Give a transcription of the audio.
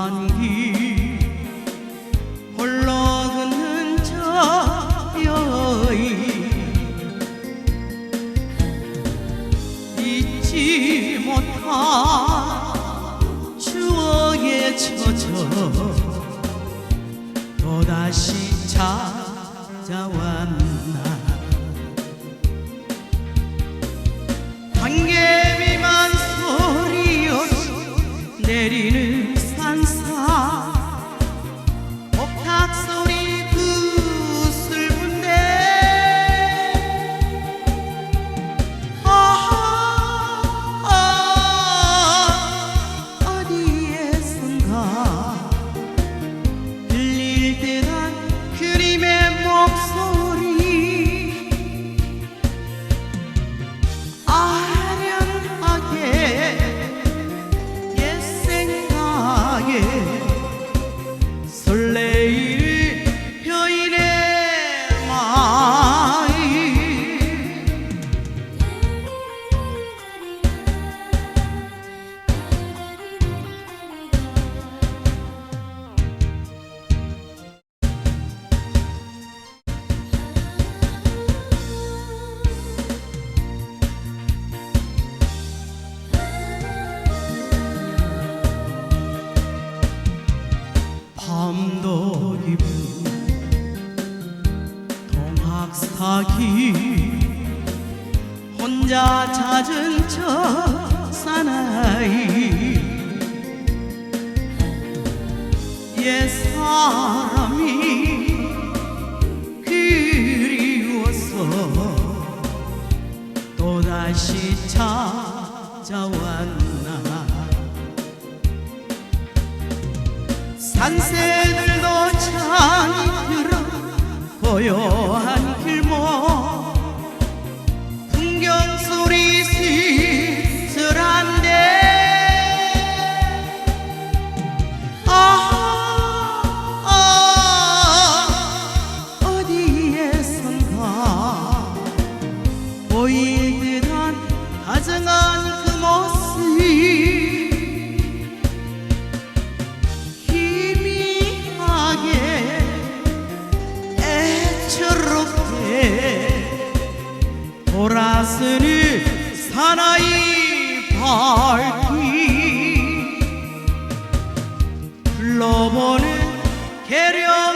산이 흘러흐는 저여이 잊지 못한 추억에 젖어 또다시 찾아왔나. literal. 동학사기 혼자 찾은 저 사나이. 옛 사람이 그리워서 또다시 찾아왔나. 산새들도 찬이 들어 고요한 돌아서는 사나이 밝기. 불러보는 계령